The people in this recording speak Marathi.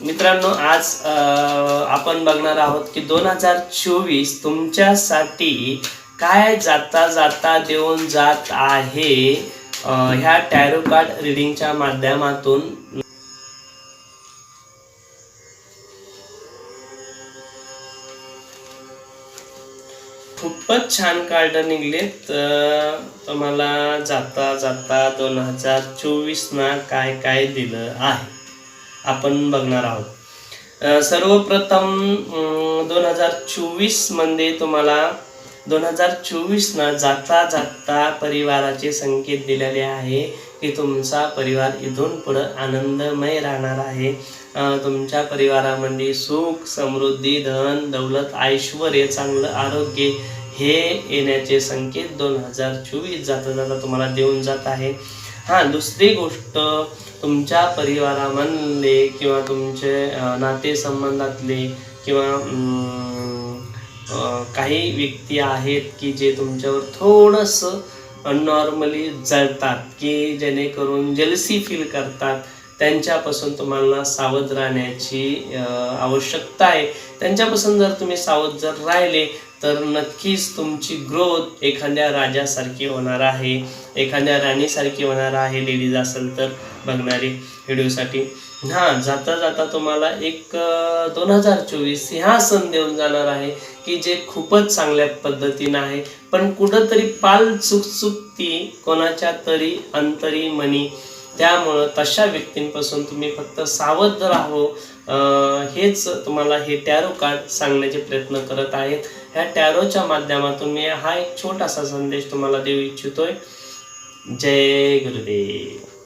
मित्रांनो आज आपण बघणार आहोत की दोन हजार चोवीस तुमच्यासाठी काय जाता जाता देऊन जात आहे ह्या टॅरो कार्ड रिडिंगच्या माध्यमातून. खूपच छान कार्ड निघलेत तुम्हाला जाता जाता दोन हजार चोवीस ना काय काय दिलं आहे. आपण बघणार आहोत. सर्वप्रथम दोन हजार चोवीसमध्ये तुम्हाला दोन हजार चोवीसनं जाता जाता परिवाराचे संकेत दिलेले आहे की तुमचा परिवार इथून पुढं आनंदमय राहणार आहे. तुमच्या परिवारामध्ये सुख समृद्धी धन दौलत ऐश्वर चांगलं आरोग्य हे येण्याचे संकेत दोन हजार चोवीस जाता जाता तुम्हाला देऊन जात आहे. हां दुसरी गोष्ट तुमच्या परिवारामधले किंवा तुमचे नातेसंबंधातले किंवा काही व्यक्ती आहेत की जे तुमच्यावर थोडंसं नॉर्मली जळतात की जेणेकरून जेलसी फील करतात त्यांच्यापासून तुम्हाला सावध राहण्याची आवश्यकता आहे. त्यांच्यापासून जर तुम्ही सावध जर राहिले तर नक्कीच तुमची ग्रोथ एखाद्या राजासारखी होणार आहे. एखाद्या राणीसारखी होणार आहे लेडीज असेल तर बघणारी व्हिडिओसाठी हां जाता जाता तुम्हाला एक दोन हजार चोवीस ह्या सण देऊन जाणार आहे की जे खूपच चांगल्या पद्धतीनं आहे. पण कुठंतरी पाल चुकचुकती कोणाच्या तरी अंतरी मनी. त्यामुळं तशा व्यक्तींपासून तुम्ही फक्त सावध राहो. हेच तुम्हाला हे टॅरो कार्ड सांगण्याचे प्रयत्न करत आहेत. ह्या टॅरोच्या माध्यमातून मी हा एक छोटासा संदेश तुम्हाला देऊ इच्छितोय. जय गुरुदेव.